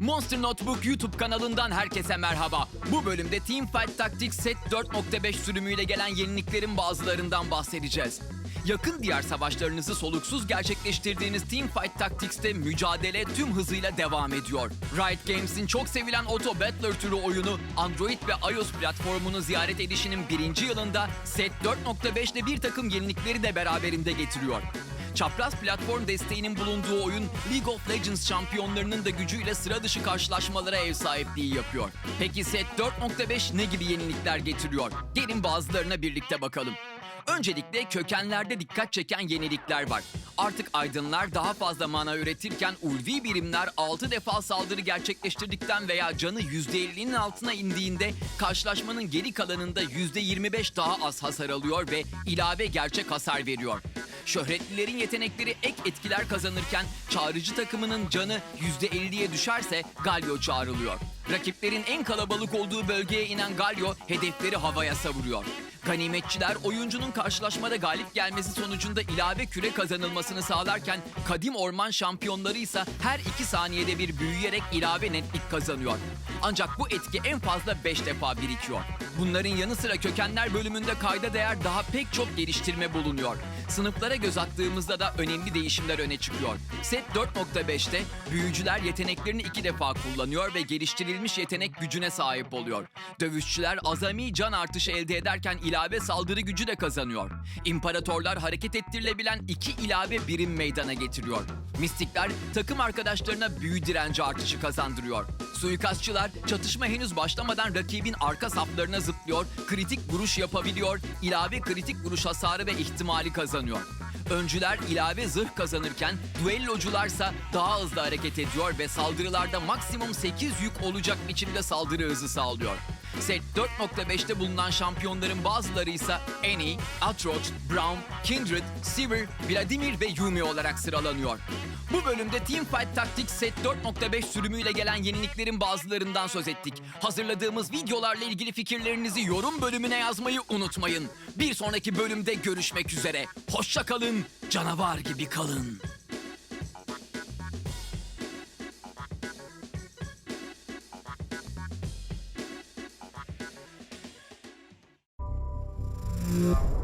Monster Notebook YouTube kanalından herkese merhaba. Bu bölümde Teamfight Tactics Set 4.5 sürümüyle gelen yeniliklerin bazılarından bahsedeceğiz. Yakın diyar savaşlarınızı soluksuz gerçekleştirdiğiniz Teamfight Tactics'te mücadele tüm hızıyla devam ediyor. Riot Games'in çok sevilen Auto Battler türü oyunu Android ve iOS platformunu ziyaret edişinin birinci yılında Set 4.5 ile bir takım yenilikleri de beraberinde getiriyor. Çapraz platform desteğinin bulunduğu oyun League of Legends şampiyonlarının da gücüyle sıra dışı karşılaşmalara ev sahipliği yapıyor. Peki set 4.5 ne gibi yenilikler getiriyor? Gelin bazılarına birlikte bakalım. Öncelikle kökenlerde dikkat çeken yenilikler var. Artık aydınlar daha fazla mana üretirken ulvi birimler 6 defa saldırı gerçekleştirdikten veya canı %50'nin altına indiğinde karşılaşmanın geri kalanında %25 daha az hasar alıyor ve ilave gerçek hasar veriyor. Şöhretlilerin yetenekleri ek etkiler kazanırken çağrıcı takımının canı %50'ye düşerse Galio çağrılıyor. Rakiplerin en kalabalık olduğu bölgeye inen Galio hedefleri havaya savuruyor. Ganimetçiler oyuncunun karşılaşmada galip gelmesi sonucunda ilave küre kazanılmasını sağlarken kadim orman şampiyonları ise her 2 saniyede bir büyüyerek ilave netlik kazanıyor. Ancak bu etki en fazla 5 defa birikiyor. Bunların yanı sıra kökenler bölümünde kayda değer daha pek çok geliştirme bulunuyor. Sınıflara göz attığımızda da önemli değişimler öne çıkıyor. Set 4.5'te büyücüler yeteneklerini iki defa kullanıyor ve geliştirilmiş yetenek gücüne sahip oluyor. Dövüşçüler azami can artışı elde ederken ilave saldırı gücü de kazanıyor. İmparatorlar hareket ettirilebilen iki ilave birim meydana getiriyor. Mistikler takım arkadaşlarına büyü direnci artışı kazandırıyor. Suikastçılar çatışma henüz başlamadan rakibin arka saflarına zıplıyor, kritik vuruş yapabiliyor, ilave kritik vuruş hasarı ve ihtimali kazanıyor. Öncüler ilave zırh kazanırken düellocularsa daha hızlı hareket ediyor ve saldırılarda maksimum 8 yük olacak biçimde saldırı hızı sağlıyor. Set 4.5'te bulunan şampiyonların bazıları ise Annie, Atroth, Braum, Kindred, Sivir, Vladimir ve Yumi olarak sıralanıyor. Bu bölümde Teamfight Tactics Set 4.5 sürümüyle gelen yeniliklerin bazılarından söz ettik. Hazırladığımız videolarla ilgili fikirlerinizi yorum bölümüne yazmayı unutmayın. Bir sonraki bölümde görüşmek üzere. Hoşça kalın, canavar gibi kalın. Thank